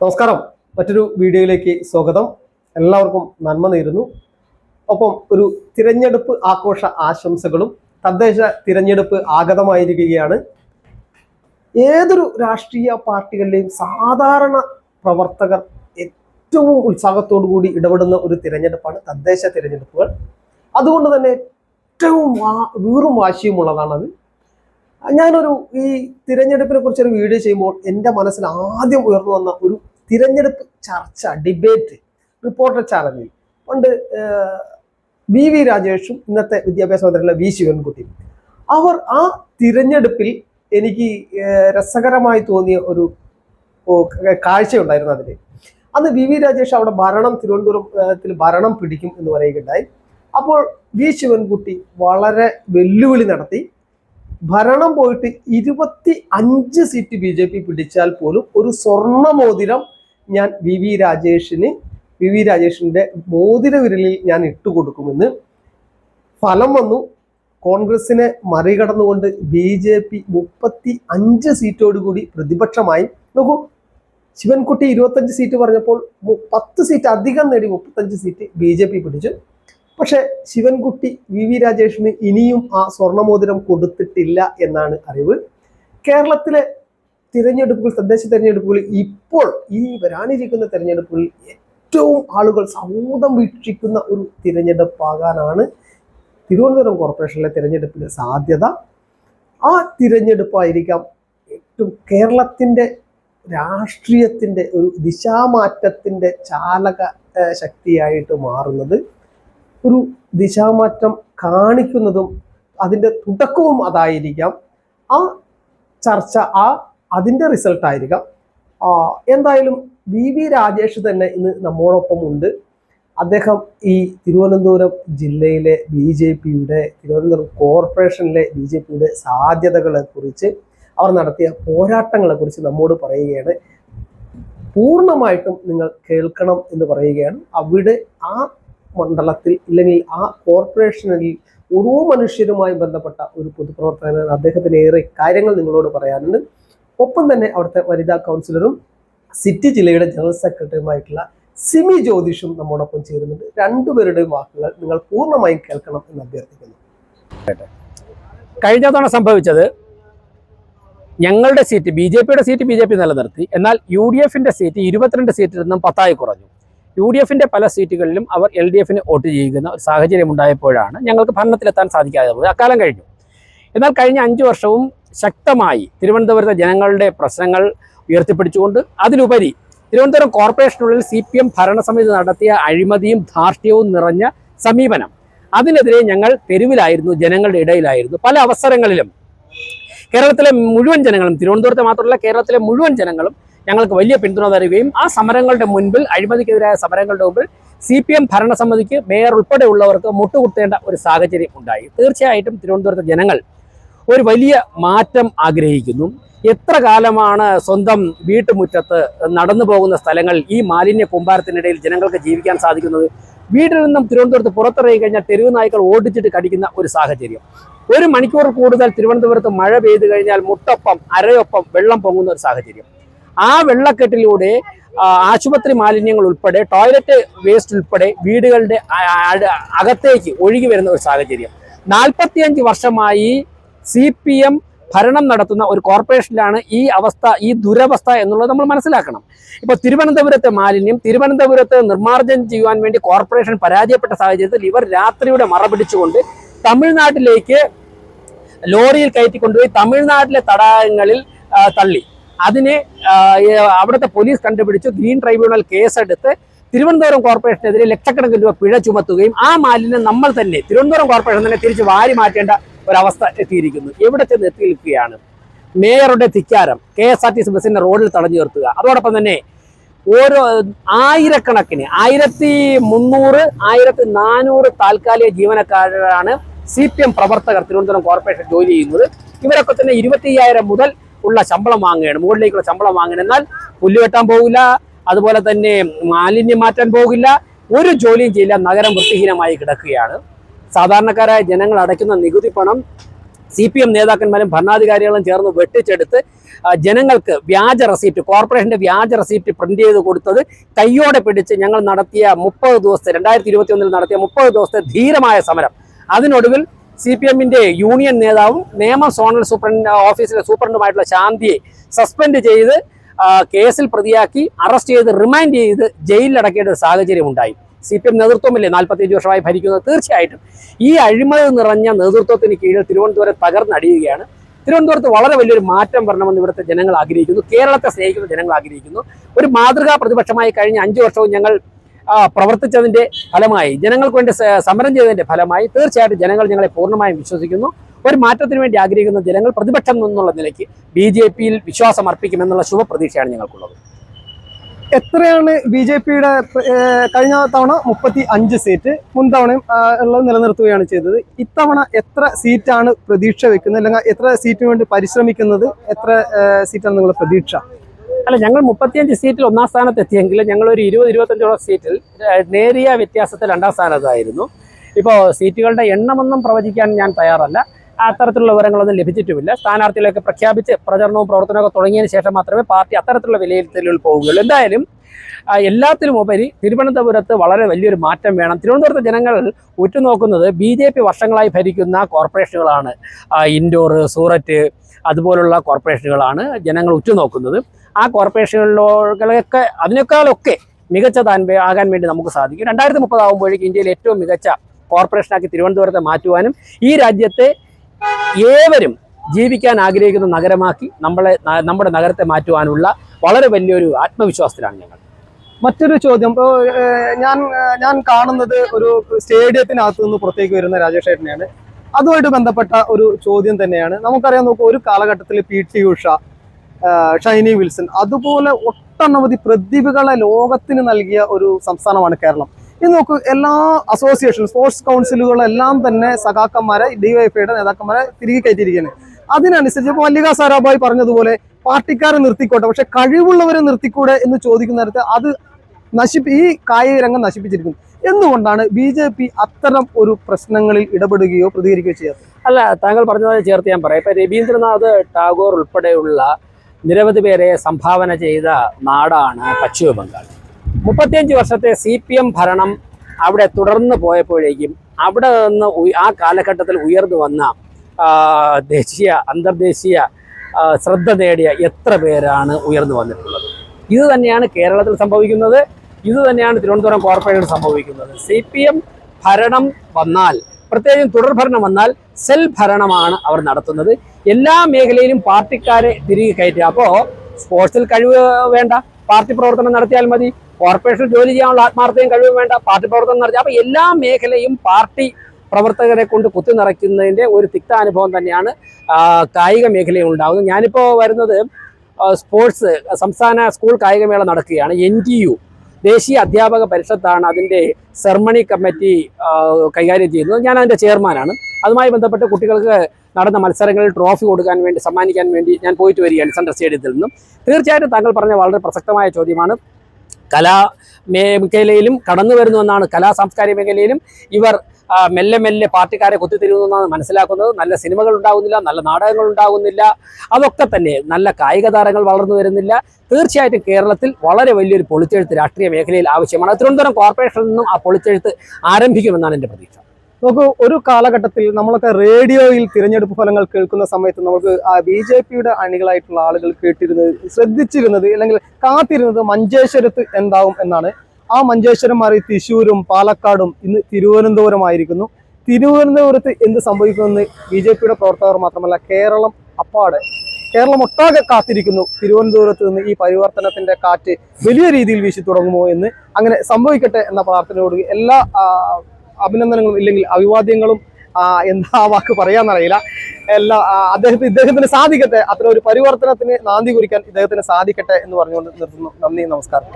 നമസ്കാരം. മറ്റൊരു വീഡിയോയിലേക്ക് സ്വാഗതം. എല്ലാവർക്കും നന്മ നേരുന്നു. ഒപ്പം ഒരു തിരഞ്ഞെടുപ്പ് ആഘോഷ ആശംസകളും തദ്ദേശ തിരഞ്ഞെടുപ്പ് ആഗതമായിരിക്കുകയാണ്. ഏതൊരു രാഷ്ട്രീയ പാർട്ടികളിലെയും സാധാരണ പ്രവർത്തകർ ഏറ്റവും ഉത്സാഹത്തോടു കൂടി ഇടപെടുന്ന ഒരു തിരഞ്ഞെടുപ്പാണ് തദ്ദേശ തിരഞ്ഞെടുപ്പുകൾ. അതുകൊണ്ട് തന്നെ ഏറ്റവും വാ- വീറും വാശിയുമുള്ളതാണത് ഞാനൊരു ഈ തിരഞ്ഞെടുപ്പിനെ കുറിച്ചൊരു വീഡിയോ ചെയ്യുമ്പോൾ എന്റെ മനസ്സിൽ ആദ്യം ഉയർന്നു വന്ന ഒരു തിരഞ്ഞെടുപ്പ് ചർച്ച ഡിബേറ്റ് റിപ്പോർട്ടർ ചാനലിൽ. ഉണ്ട് വി വി രാജേഷും ഇന്നത്തെ വിദ്യാഭ്യാസ മന്ത്രിയുള്ള വി ശിവൻകുട്ടിയും അവർ ആ തിരഞ്ഞെടുപ്പിൽ എനിക്ക് രസകരമായി തോന്നിയ ഒരു കാഴ്ചയുണ്ടായിരുന്നു അതിൽ അന്ന് വി വി രാജേഷ് അവിടെ ഭരണം തിരുവനന്തപുരത്തിൽ ഭരണം പിടിക്കും എന്ന് പറയുകയുണ്ടായി. അപ്പോൾ വി ശിവൻകുട്ടി വളരെ വെല്ലുവിളി നടത്തി. ഭരണം പോയിട്ട് ഇരുപത്തി അഞ്ച് സീറ്റ് ബി ജെ പി പിടിച്ചാൽ പോലും ഒരു സ്വർണ മോതിരം ഞാൻ വി വി രാജേഷിന് വി വി രാജേഷിന്റെ മോതിര വിരലിൽ ഞാൻ ഇട്ടുകൊടുക്കുമെന്ന് ഫലം വന്നു. കോൺഗ്രസിനെ മറികടന്നുകൊണ്ട് ബി ജെ പി മുപ്പത്തി അഞ്ച് സീറ്റോടുകൂടി പ്രതിപക്ഷമായി. നോക്കൂ ശിവൻകുട്ടി ഇരുപത്തഞ്ച് സീറ്റ് പറഞ്ഞപ്പോൾ പത്ത് സീറ്റ് അധികം നേടി മുപ്പത്തഞ്ച് സീറ്റ് ബി ജെ പി പിടിച്ചു. പക്ഷെ ശിവൻകുട്ടി വി വി രാജേഷിന് ഇനിയും ആ സ്വർണമോതിരം കൊടുത്തിട്ടില്ല എന്നാണ് അറിവ്. കേരളത്തിലെ തിരഞ്ഞെടുപ്പുകൾ തദ്ദേശ തിരഞ്ഞെടുപ്പുകൾ ഇപ്പോൾ ഈ വരാനിരിക്കുന്ന തിരഞ്ഞെടുപ്പുകളിൽ ഏറ്റവും ആളുകൾ സൗദം വീക്ഷിക്കുന്ന ഒരു തിരഞ്ഞെടുപ്പാകാനാണ് തിരുവനന്തപുരം കോർപ്പറേഷനിലെ തിരഞ്ഞെടുപ്പിന് സാധ്യത. ആ തിരഞ്ഞെടുപ്പായിരിക്കാം ഏറ്റവും കേരളത്തിന്റെ രാഷ്ട്രീയത്തിന്റെ ഒരു ദിശാമാറ്റത്തിന്റെ ചാലക ശക്തിയായിട്ട് മാറുന്നത്. ഒരു ദിശാമാറ്റം കാണിക്കുന്നതും അതിന്റെ തുടക്കവും അതായിരിക്കാം. ആ ചർച്ച ആ അതിന്റെ റിസൾട്ട് ആയിരിക്കാം. എന്തായാലും വി വി രാജേഷ് തന്നെ ഇന്ന് നമ്മോടൊപ്പം ഉണ്ട്. അദ്ദേഹം ഈ തിരുവനന്തപുരം ജില്ലയിലെ ബി ജെ പിയുടെ തിരുവനന്തപുരം കോർപ്പറേഷനിലെ ബി ജെ പിയുടെ സാധ്യതകളെ കുറിച്ച് അവർ നടത്തിയ പോരാട്ടങ്ങളെ കുറിച്ച് നമ്മോട് പറയുകയാണ്. പൂർണമായിട്ടും നിങ്ങൾ കേൾക്കണം എന്ന് പറയുകയാണ്. അവിടെ ആ മണ്ഡലത്തിൽ ഇല്ലെങ്കിൽ ആ കോർപ്പറേഷനിൽ ഓരോ മനുഷ്യരുമായി ബന്ധപ്പെട്ട ഒരു പൊതുപ്രവർത്തകനാണ് അദ്ദേഹത്തിന് ഏറെ കാര്യങ്ങൾ നിങ്ങളോട് പറയാനുണ്ട്. ഒപ്പം തന്നെ അവിടുത്തെ വനിതാ കൗൺസിലറും സിറ്റി ജില്ലയുടെ ജനറൽ സെക്രട്ടറിയുമായിട്ടുള്ള സിമി ജ്യോതിഷും നമ്മോടൊപ്പം ചേരുന്നുണ്ട്. രണ്ടുപേരുടെയും വാക്കുകൾ നിങ്ങൾ പൂർണമായും കേൾക്കണം എന്ന് അഭ്യർത്ഥിക്കുന്നു. കഴിഞ്ഞ തവണ സംഭവിച്ചത് ഞങ്ങളുടെ സീറ്റ് ബി ജെ പിയുടെ സീറ്റ് ബി ജെ പി നിലനിർത്തി. എന്നാൽ യു ഡി എഫിന്റെ സീറ്റ് ഇരുപത്തിരണ്ട് സീറ്റിൽ നിന്നും പത്തായി കുറഞ്ഞു. യു ഡി എഫിന്റെ പല സീറ്റുകളിലും അവർ എൽ ഡി എഫിന് വോട്ട് ചെയ്യുന്ന ഒരു സാഹചര്യം ഉണ്ടായപ്പോഴാണ് ഞങ്ങൾക്ക് ഭരണത്തിലെത്താൻ സാധിക്കാതെ പോയത്. അക്കാലം കഴിഞ്ഞു. എന്നാൽ കഴിഞ്ഞ അഞ്ചു വർഷവും ശക്തമായി തിരുവനന്തപുരത്തെ ജനങ്ങളുടെ പ്രശ്നങ്ങൾ ഉയർത്തിപ്പിടിച്ചുകൊണ്ട് അതിലുപരി തിരുവനന്തപുരം കോർപ്പറേഷനുള്ളിൽ സി പി എം ഭരണസമിതി നടത്തിയ അഴിമതിയും ധാർഷ്ട്യവും നിറഞ്ഞ സമീപനം. അതിനെതിരെ ഞങ്ങൾ തെരുവിലായിരുന്നു ജനങ്ങളുടെ ഇടയിലായിരുന്നു. പല അവസരങ്ങളിലും കേരളത്തിലെ മുഴുവൻ ജനങ്ങളും തിരുവനന്തപുരത്തെ മാത്രമല്ല കേരളത്തിലെ മുഴുവൻ ജനങ്ങളും ഞങ്ങൾക്ക് വലിയ പിന്തുണ തരികയും ആ സമരങ്ങളുടെ മുൻപിൽ അഴിമതിക്കെതിരായ സമരങ്ങളുടെ മുമ്പിൽ സി പി എം ഭരണസമിതിക്ക് മേയർ ഉൾപ്പെടെയുള്ളവർക്ക് മുട്ടുകുത്തേണ്ട ഒരു സാഹചര്യം ഉണ്ടായി. തീർച്ചയായിട്ടും തിരുവനന്തപുരത്തെ ജനങ്ങൾ ഒരു വലിയ മാറ്റം ആഗ്രഹിക്കുന്നു. എത്ര കാലമാണ് സ്വന്തം വീട്ടുമുറ്റത്ത് നടന്നു പോകുന്ന സ്ഥലങ്ങൾ ഈ മാലിന്യ കൂമ്പാരത്തിനിടയിൽ ജനങ്ങൾക്ക് ജീവിക്കാൻ സാധിക്കുന്നത്? വീട്ടിൽ നിന്നും തിരുവനന്തപുരത്ത് പുറത്തിറങ്ങി കഴിഞ്ഞാൽ തെരുവ് നായ്ക്കൾ ഓടിച്ചിട്ട് കടിക്കുന്ന ഒരു സാഹചര്യം. ഒരു മണിക്കൂർ കൂടുതൽ തിരുവനന്തപുരത്ത് മഴ പെയ്തു കഴിഞ്ഞാൽ മുട്ടൊപ്പം അരയൊപ്പം വെള്ളം പൊങ്ങുന്ന ഒരു സാഹചര്യം. ആ വെള്ളക്കെട്ടിലൂടെ ആശുപത്രി മാലിന്യങ്ങൾ ഉൾപ്പെടെ ടോയ്ലറ്റ് വേസ്റ്റ് ഉൾപ്പെടെ വീടുകളുടെ അകത്തേക്ക് ഒഴുകി വരുന്ന ഒരു സാഹചര്യം. നാൽപ്പത്തിയഞ്ച് വർഷമായി സി പി എം ഭരണം നടത്തുന്ന ഒരു കോർപ്പറേഷനിലാണ് ഈ അവസ്ഥ ഈ ദുരവസ്ഥ എന്നുള്ളത് നമ്മൾ മനസ്സിലാക്കണം. ഇപ്പൊ തിരുവനന്തപുരത്തെ മാലിന്യം തിരുവനന്തപുരത്ത് നിർമ്മാർജനം ചെയ്യുവാൻ വേണ്ടി കോർപ്പറേഷൻ പരാജയപ്പെട്ട സാഹചര്യത്തിൽ ഇവർ രാത്രിയുടെ മറ പിടിച്ചുകൊണ്ട് തമിഴ്നാട്ടിലേക്ക് ലോറിയിൽ കയറ്റി കൊണ്ടുപോയി തമിഴ്നാട്ടിലെ തടാകങ്ങളിൽ തള്ളി. അതിനെ അവിടുത്തെ പോലീസ് കണ്ടുപിടിച്ചു. ഗ്രീൻ ട്രൈബ്യൂണൽ കേസെടുത്ത് തിരുവനന്തപുരം കോർപ്പറേഷനെതിരെ ലക്ഷക്കണക്കിന് രൂപ പിഴ ചുമത്തുകയും ആ മാലിന്യം നമ്മൾ തന്നെ തിരുവനന്തപുരം കോർപ്പറേഷൻ തന്നെ തിരിച്ച് വാരി മാറ്റേണ്ട ഒരവസ്ഥ എത്തിയിരിക്കുന്നു. എവിടെ ചെന്ന് എത്തി നിൽക്കുകയാണ്? മേയറുടെ ധിക്കാരം K S R T C ബസ്സിന്റെ റോഡിൽ തടഞ്ഞു നിർത്തുക. അതോടൊപ്പം തന്നെ ഓരോ ആയിരക്കണക്കിന് ആയിരത്തി മുന്നൂറ് ആയിരത്തി നാനൂറ് താൽക്കാലിക ജീവനക്കാരാണ് സി പി എം പ്രവർത്തകർ തിരുവനന്തപുരം കോർപ്പറേഷൻ ജോലി ചെയ്യുന്നത്. ഇവരൊക്കെ തന്നെ ഇരുപത്തി അയ്യായിരം മുതൽ ഉള്ള ശമ്പളം വാങ്ങുകയാണ്. മുകളിലേക്കുള്ള ശമ്പളം വാങ്ങണം എന്നാൽ പുല്ല് വെട്ടാൻ പോകില്ല അതുപോലെ തന്നെ മാലിന്യം മാറ്റാൻ പോകില്ല ഒരു ജോലിയും ചെയ്യില്ല നഗരം വൃത്തിഹീനമായി കിടക്കുകയാണ്. സാധാരണക്കാരായ ജനങ്ങൾ അടയ്ക്കുന്ന നികുതി പണം സി പി എം നേതാക്കന്മാരും ഭരണാധികാരികളും ചേർന്ന് വെട്ടിച്ചെടുത്ത് ജനങ്ങൾക്ക് വ്യാജ റെസീപ്റ്റ് കോർപ്പറേഷന്റെ വ്യാജ റെസീപ്റ്റ് പ്രിന്റ് ചെയ്ത് കൊടുത്തത് കയ്യോടെ പിടിച്ച് ഞങ്ങൾ നടത്തിയ മുപ്പത് ദിവസത്തെ രണ്ടായിരത്തി ഇരുപത്തി ഒന്നിൽ നടത്തിയ മുപ്പത് ദിവസത്തെ ധീരമായ സമരം. അതിനൊടുവിൽ സി പി എമ്മിന്റെ യൂണിയൻ നേതാവും നിയമ സോണൽ സൂപ്രണ്ട് ഓഫീസിലെ സൂപ്രണ്ടുമായിട്ടുള്ള ശാന്തിയെ സസ്പെൻഡ് ചെയ്ത് കേസിൽ പ്രതിയാക്കി അറസ്റ്റ് ചെയ്ത് റിമാൻഡ് ചെയ്ത് ജയിലിലടക്കേണ്ട ഒരു സാഹചര്യം ഉണ്ടായി സി പി എം നേതൃത്വമില്ലേ നാൽപ്പത്തിയഞ്ച് വർഷമായി ഭരിക്കുന്നത്? തീർച്ചയായിട്ടും. ഈ അഴിമതി നിറഞ്ഞ നേതൃത്വത്തിന് കീഴിൽ തിരുവനന്തപുരം തകർന്നടിയുകയാണ്. തിരുവനന്തപുരത്ത് വളരെ വലിയൊരു മാറ്റം വരണമെന്ന് ഇവിടുത്തെ ജനങ്ങൾ ആഗ്രഹിക്കുന്നു. കേരളത്തെ സ്നേഹിക്കുന്ന ജനങ്ങൾ ആഗ്രഹിക്കുന്നു. ഒരു മാതൃകാ പ്രതിപക്ഷമായി കഴിഞ്ഞ അഞ്ചു വർഷവും ഞങ്ങൾ പ്രവർത്തിച്ചതിന്റെ ഫലമായി ജനങ്ങൾക്ക് വേണ്ടി സമരം ചെയ്തതിന്റെ ഫലമായി തീർച്ചയായിട്ടും ജനങ്ങൾ ഞങ്ങളെ പൂർണമായും വിശ്വസിക്കുന്നു. ഒരു മാറ്റത്തിന് വേണ്ടി ആഗ്രഹിക്കുന്ന ജനങ്ങൾ പ്രതിപക്ഷം എന്നുള്ള നിലയ്ക്ക് ബി ജെ പിയിൽ വിശ്വാസം അർപ്പിക്കുമെന്നുള്ള ശുഭപ്രതീക്ഷയാണ് ഞങ്ങൾക്കുള്ളത്. എത്രയാണ് ബി ജെ പിയുടെ കഴിഞ്ഞ തവണ മുപ്പത്തി അഞ്ച് സീറ്റ് മുൻ തവണയും ആ, ഉള്ളത് നിലനിർത്തുകയാണ് ചെയ്തത്. ഇത്തവണ എത്ര സീറ്റാണ് പ്രതീക്ഷ വെക്കുന്നത്? അല്ലെങ്കിൽ എത്ര സീറ്റിന് വേണ്ടി പരിശ്രമിക്കുന്നത്? എത്ര സീറ്റാണ് നിങ്ങളുടെ പ്രതീക്ഷ? അല്ല ഞങ്ങൾ മുപ്പത്തിയഞ്ച് സീറ്റിൽ ഒന്നാം സ്ഥാനത്ത് എത്തിയെങ്കിൽ ഞങ്ങൾ ഒരു ഇരുപത് ഇരുപത്തഞ്ചോളം സീറ്റിൽ നേരിയ വ്യത്യാസത്തിൽ രണ്ടാം സ്ഥാനത്തായിരുന്നു. ഇപ്പോൾ സീറ്റുകളുടെ എണ്ണമൊന്നും പ്രവചിക്കാൻ ഞാൻ തയ്യാറല്ല. അത്തരത്തിലുള്ള വിവരങ്ങളൊന്നും ലഭിച്ചിട്ടുമില്ല. സ്ഥാനാർത്ഥികളൊക്കെ പ്രഖ്യാപിച്ച് പ്രചരണവും പ്രവർത്തനവും തുടങ്ങിയതിന് ശേഷം മാത്രമേ പാർട്ടി അത്തരത്തിലുള്ള വിലയിരുത്തലുകൾ പോവുകയുള്ളൂ. എന്തായാലും എല്ലാത്തിലും ഉപരി തിരുവനന്തപുരത്ത് വളരെ വലിയൊരു മാറ്റം വേണം. തിരുവനന്തപുരത്തെ ജനങ്ങൾ ഉറ്റുനോക്കുന്നത് ബി ജെ പി വർഷങ്ങളായി ഭരിക്കുന്ന കോർപ്പറേഷനുകളാണ്. ഇൻഡോർ സൂററ്റ് അതുപോലുള്ള കോർപ്പറേഷനുകളാണ് ജനങ്ങൾ ഉറ്റുനോക്കുന്നത്. ആ കോർപ്പറേഷനുകളിലൊക്കെ അതിനേക്കാളൊക്കെ മികച്ചതാൻ ആകാൻ വേണ്ടി നമുക്ക് സാധിക്കും. രണ്ടായിരത്തി മുപ്പതാകുമ്പോഴേക്കും ഇന്ത്യയിൽ ഏറ്റവും മികച്ച കോർപ്പറേഷനാക്കി തിരുവനന്തപുരത്തെ മാറ്റുവാനും ഈ രാജ്യത്തെ ഏവരും ജീവിക്കാൻ ആഗ്രഹിക്കുന്ന നഗരമാക്കി നമ്മളെ നമ്മുടെ നഗരത്തെ മാറ്റുവാനുള്ള വളരെ വലിയൊരു ആത്മവിശ്വാസത്തിലാണ് ഞങ്ങൾ. മറ്റൊരു ചോദ്യം. ഇപ്പോൾ ഞാൻ ഞാൻ കാണുന്നത് ഒരു സ്റ്റേഡിയത്തിനകത്ത് നിന്ന് പുറത്തേക്ക് വരുന്ന രാജേഷ് ഏട്ടനെയാണ്. അതുമായിട്ട് ബന്ധപ്പെട്ട ഒരു ചോദ്യം തന്നെയാണ്. നമുക്കറിയാം നോക്കൂ ഒരു കാലഘട്ടത്തിൽ P T Usha Shiny Wilson അതുപോലെ ഒട്ടനവധി പ്രതിഭകളെ ലോകത്തിന് നൽകിയ ഒരു സംസ്ഥാനമാണ് കേരളം. ഇത് നോക്കൂ എല്ലാ അസോസിയേഷൻ സ്പോർട്സ് കൗൺസിലുകളെല്ലാം തന്നെ സഖാക്കന്മാരെ ഡിവൈഎഫ്ഐയുടെ നേതാക്കന്മാരെ തിരികെ കയറ്റിയിരിക്കുകയാണ്. അതിനനുസരിച്ച് ഇപ്പോൾ മല്ലിക സാരാഭായ് പറഞ്ഞതുപോലെ പാർട്ടിക്കാരെ നിർത്തിക്കോട്ടെ പക്ഷെ കഴിവുള്ളവരെ നിർത്തിക്കൂടെ എന്ന് ചോദിക്കുന്ന നേരത്തെ അത് നശിപ്പി ഈ കായിക രംഗം നശിപ്പിച്ചിരിക്കുന്നു. എന്തുകൊണ്ടാണ് ബി ജെ പി അത്തരം ഒരു പ്രശ്നങ്ങളിൽ ഇടപെടുകയോ പ്രതികരിക്കുകയോ ചെയ്യാത്തത്? അല്ല താങ്കൾ പറഞ്ഞതായി ചേർത്ത് ഞാൻ പറയാം. ഇപ്പൊ രവീന്ദ്രനാഥ് ടാഗോർ ഉൾപ്പെടെയുള്ള നിരവധി പേരെ സംഭാവന ചെയ്ത നാടാണ് പശ്ചിമ ബംഗാൾ മുപ്പത്തിയഞ്ച് വർഷത്തെ സി പി എം ഭരണം അവിടെ തുടർന്ന് പോയപ്പോഴേക്കും അവിടെ നിന്ന് ആ കാലഘട്ടത്തിൽ ഉയർന്നു വന്ന ദേശീയ അന്തർദേശീയ ശ്രദ്ധ നേടിയ എത്ര പേരാണ് ഉയർന്നു വന്നിട്ടുള്ളത്? ഇത് തന്നെയാണ് കേരളത്തിൽ സംഭവിക്കുന്നത്. ഇത് തന്നെയാണ് തിരുവനന്തപുരം കോർപ്പറേഷൻ സംഭവിക്കുന്നത്. സി പി എം ഭരണം വന്നാൽ പ്രത്യേകിച്ചും തുടർഭരണം വന്നാൽ സെൽ ഭരണമാണ് അവർ നടത്തുന്നത്. എല്ലാ മേഖലയിലും പാർട്ടിക്കാരെ തിരികെ കയറ്റുക. അപ്പോൾ സ്പോർട്സിൽ കഴിവ് വേണ്ട പാർട്ടി പ്രവർത്തനം നടത്തിയാൽ മതി. കോർപ്പറേഷൻ ജോലി ചെയ്യാനുള്ള ആത്മാർത്ഥയും കഴിവും വേണ്ട. പാർട്ടി പ്രവർത്തനം നടത്തി. അപ്പോൾ എല്ലാ മേഖലയും പാർട്ടി പ്രവർത്തകരെ കൊണ്ട് കുത്തി നിറയ്ക്കുന്നതിന്റെ ഒരു തിക്ത അനുഭവം തന്നെയാണ് കായിക മേഖലയിൽ ഉണ്ടാകുന്നത് ഞാനിപ്പോൾ വരുന്നത് സ്പോർട്സ് സംസ്ഥാന സ്കൂൾ കായികമേള നടക്കുകയാണ്. എൻ ടി യു ദേശീയ അധ്യാപക പരിഷത്താണ് അതിന്റെ സെർമണി കമ്മിറ്റി കൈകാര്യം ചെയ്യുന്നത്. ഞാൻ അതിന്റെ ചെയർമാനാണ് അതുമായി ബന്ധപ്പെട്ട് കുട്ടികൾക്ക് നടന്ന മത്സരങ്ങളിൽ ട്രോഫി കൊടുക്കാൻ വേണ്ടി സമ്മാനിക്കാൻ വേണ്ടി ഞാൻ പോയിട്ട് വരികയാണ് സെൻട്രൽ സ്റ്റേഡിയത്തിൽ നിന്നും. തീർച്ചയായിട്ടും താങ്കൾ പറഞ്ഞ വളരെ പ്രസക്തമായ ചോദ്യമാണ്. കലാ മേഖലയിലും കടന്നു വരുന്നുവെന്നാണ് കലാ സാംസ്കാരിക മേഖലയിലും ഇവർ മെല്ലെ മെല്ലെ പാർട്ടിക്കാരെ എന്നാണ് മനസ്സിലാക്കുന്നത്. നല്ല സിനിമകൾ ഉണ്ടാകുന്നില്ല നല്ല നാടകങ്ങൾ ഉണ്ടാകുന്നില്ല അതൊക്കെ തന്നെ നല്ല കായിക താരങ്ങൾ വളർന്നു വരുന്നില്ല. തീർച്ചയായിട്ടും കേരളത്തിൽ വളരെ വലിയൊരു പൊളിച്ചെഴുത്ത് രാഷ്ട്രീയ മേഖലയിൽ ആവശ്യമാണ്. തിരുവനന്തപുരം കോർപ്പറേഷനിൽ നിന്നും ആ പൊളിച്ചെഴുത്ത് ആരംഭിക്കുമെന്നാണ് എന്റെ പ്രതീക്ഷ. നോക്കൂ ഒരു കാലഘട്ടത്തിൽ നമ്മളൊക്കെ റേഡിയോയിൽ തിരഞ്ഞെടുപ്പ് ഫലങ്ങൾ കേൾക്കുന്ന സമയത്ത് നമുക്ക് ആ ബി ജെ പിയുടെ അണികളായിട്ടുള്ള ആളുകൾ കേട്ടിരുന്നത് ശ്രദ്ധിച്ചിരുന്നത് അല്ലെങ്കിൽ കാത്തിരുന്നത് മഞ്ചേശ്വരത്ത് എന്താവും എന്നാണ്. ആ മഞ്ചേശ്വരം മാറി തൃശ്ശൂരും പാലക്കാടും ഇന്ന് തിരുവനന്തപുരമായിരിക്കുന്നു തിരുവനന്തപുരത്ത് എന്ത് സംഭവിക്കുമെന്ന് ബി ജെ പിയുടെ പ്രവർത്തകർ മാത്രമല്ല കേരളം അപ്പാടെ കേരളം ഒട്ടാകെ കാത്തിരിക്കുന്നു. തിരുവനന്തപുരത്ത് നിന്ന് ഈ പരിവർത്തനത്തിന്റെ കാറ്റ് വലിയ രീതിയിൽ വീശി തുടങ്ങുമോ എന്ന് അങ്ങനെ സംഭവിക്കട്ടെ എന്ന പ്രാർത്ഥനയോട് എല്ലാ അഭിനന്ദനങ്ങളും ഇല്ലെങ്കിൽ അഭിവാദ്യങ്ങളും എന്താ വാക്ക് പറയാന്നറിയില്ല. എല്ലാ അദ്ദേഹത്തിന് ഇദ്ദേഹത്തിന് സാധിക്കട്ടെ. അത്ര ഒരു പരിവർത്തനത്തിന് നാന്ദി കുറിക്കാൻ ഇദ്ദേഹത്തിന് സാധിക്കട്ടെ എന്ന് പറഞ്ഞുകൊണ്ട് നിർത്തുന്നു. നന്ദി നമസ്കാരം.